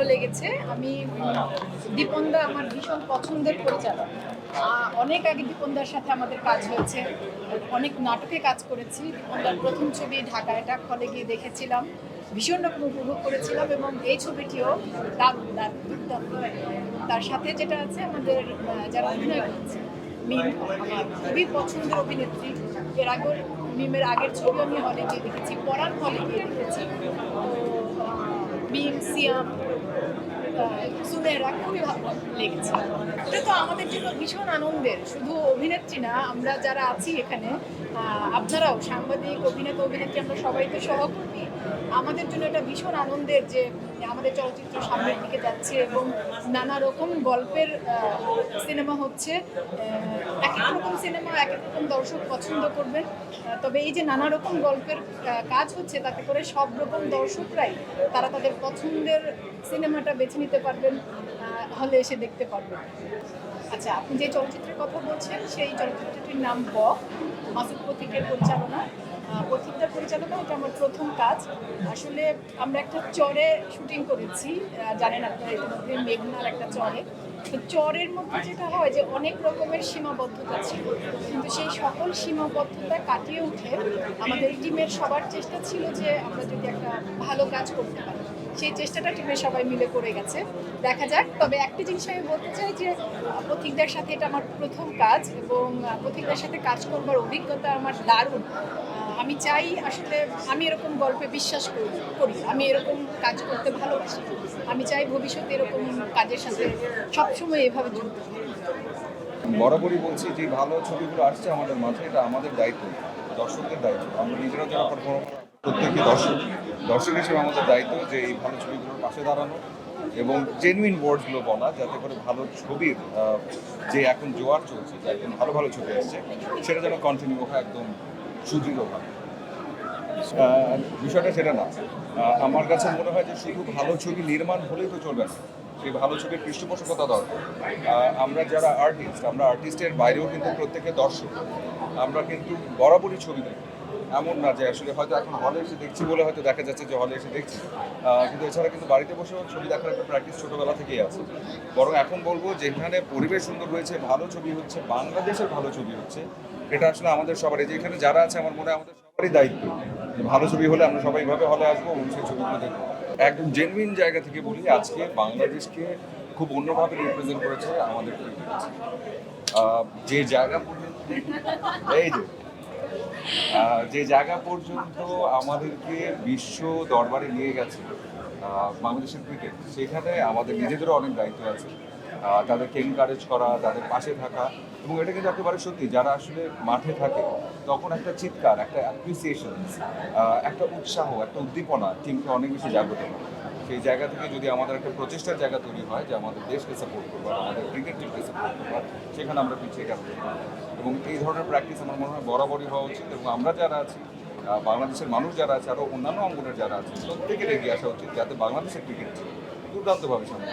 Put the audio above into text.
ভালো লেগেছে। আমি দীপনদা আমার ভীষণ পছন্দের পরিচালক। অনেক আগে দীপনদার সাথে আমাদের কাজ হয়েছে। অনেক নাটকে কাজ করেছি। দীপনদার প্রথম ছবি ঢাকা এটা হলে গিয়ে দেখেছিলাম। ভীষণ রকম উপভোগ করেছিলাম এবং এই ছবিটিও দুর্দান্ত তার সাথে যেটা আছে আমাদের যারা অভিনয় করছে, মিম খুবই পছন্দের অভিনেত্রী। এর আগের, মিমের আগের ছবি আমি হলে গিয়ে দেখেছি, পড়ার হলে গিয়ে দেখেছি। মিম, সিয়াম খুবই ভালো এটা তো আমাদের জন্য ভীষণ আনন্দের। শুধু অভিনেত্রী না, আমরা যারা আছি এখানে আপনারাও সাংবাদিক, অভিনেতা, অভিনেত্রী, আমরা সবাই তো সহকর্মী। আমাদের জন্য এটা ভীষণ আনন্দের যে আমাদের চলচ্চিত্র সামনের দিকে যাচ্ছে এবং নানা রকম গল্পের সিনেমা হচ্ছে। এক এক রকম সিনেমা, এক এক রকম দর্শক পছন্দ করবেন। তবে এই যে নানা রকম গল্পের কাজ হচ্ছে তাতে করে সব রকম দর্শকরাই তারা তাদের পছন্দের সিনেমাটা বেছে নিতে পারবেন হলে এসে দেখতে পারবেন। আচ্ছা আপনি যে চলচ্চিত্রের কথা বলছেন সেই চলচ্চিত্রটির নাম বক মাসুদ পথিকের পরিচালনা। পথিকদার পরিচালনা, এটা আমার প্রথম কাজ। আসলে আমরা একটা চরে শুটিং করেছি জানেন আপনারা, ইতিমধ্যে মেঘনার একটা চরে। তো চরের মধ্যে যেটা হয় যে অনেক রকমের সীমাবদ্ধতা ছিল। কিন্তু সেই সকল সীমাবদ্ধতা কাটিয়ে উঠে আমাদের টিমের সবার চেষ্টা ছিল যে আমরা যদি একটা ভালো কাজ করতে পারি। সেই চেষ্টাটা টিমের সবাই মিলে করে গেছে। দেখা যাক, তবে একটা জিনিস আমি বলতে চাই যে পথিকদের সাথে এটা আমার প্রথম কাজ এবং পথিকদের সাথে কাজ করবার অভিজ্ঞতা আমার দারুণ। আমি চাই আসলে আমি এরকম গল্পে বিশ্বাস করি করি। আমি এরকম কাজ করতে ভালোবাসি। আমি চাই ভবিষ্যতে এরকম কাজের সাথে সবসময় এভাবে যুক্ত বরাবরই বলছি, যে ভালো ছবিগুলো আসছে আমাদের মাঝে, এটা আমাদের দায়িত্ব, দর্শকদের দায়িত্ব। আমরা নিজেরা যারা পারফর্ম প্রত্যেকটি দর্শক দর্শক হিসেবে আমাদের দায়িত্ব যে এই ভালো ছবিগুলোর পাশে দাঁড়ানো এবং জেনুইন ওয়ার্ডসগুলো বলা, যাতে করে ভালো ছবির যে এখন জোয়ার চলছে, যে এখন ভালো ভালো ছবি আসছে, সেটা যেন কন্টিনিউ হয় একদম সুদৃঢ়ভাবে। বিষয়টা সেটা না। আমার কাছে মনে হয় যে শুধু ভালো ছবি নির্মাণ হলেই তো চলবে না। সেই ভালো ছবির পৃষ্ঠপোষকতা দরকার। আমরা যারা আর্টিস্ট আমরা আর্টিস্টের বাইরেও কিন্তু প্রত্যেকে দর্শক। আমরা কিন্তু বরাবরই ছবি দেখি। এমন না যে আসলে হয়তো এখন হলে এসে দেখছি বলে হয়তো দেখা যাচ্ছে যে হলে এসে দেখছি। কিন্তু এছাড়া কিন্তু বাড়িতে বসেও ছবি দেখার একটা প্র্যাকটিস ছোটোবেলা থেকেই আছে। বরং এখন বলব যেখানে পরিবেশ সুন্দর হয়েছে ভালো ছবি হচ্ছে, বাংলাদেশের ভালো ছবি হচ্ছে, এটা আসলে আমাদের সবারই যে এখানে যারা আছে, আমার মনে হয় আমাদের সবারই দায়িত্ব। ভালো ছবি হলে আমরা সবাই এইভাবে হলে আসব এবং সেই ছবিগুলো দেখব একদম জেনুইন জায়গা থেকে বলি, আজকে বাংলাদেশকে খুব অন্যভাবে রিপ্রেজেন্ট করেছে আমাদের যে জায়গা পর্যন্ত এই যে যে জায়গা পর্যন্ত আমাদেরকে বিশ্ব দরবারে নিয়ে গেছে বাংলাদেশের ক্রিকেট সেখানে আমাদের নিজেদেরও অনেক দায়িত্ব আছে। তাদেরকে এনকারেজ করা, তাদের পাশে থাকা এবং এটা কিন্তু একেবারে সত্যি, যারা আসলে মাঠে থাকে, তখন একটা চিৎকার, একটা অ্যাপ্রিসিয়েশন একটা উৎসাহ, একটা উদ্দীপনা টিমকে অনেক বেশি জাগ্রত করে সেই জায়গা থেকে যদি আমাদের একটা প্রচেষ্টার জায়গা তৈরি হয় যে আমাদের দেশকে সাপোর্ট করবার আমাদের ক্রিকেট টিমকে সাপোর্ট করবার সেখানে আমরা পিছিয়ে গেল এবং এই ধরনের প্র্যাকটিস আমার মনে হয় বরাবরই হওয়া উচিত এবং আমরা যারা আছি বাংলাদেশের মানুষ যারা আছে আরও অন্যান্য অঙ্গনের যারা আছে, প্রত্যেকের এগিয়ে আসা উচিত যাতে বাংলাদেশের ক্রিকেট দুর্দান্তভাবে সামনে।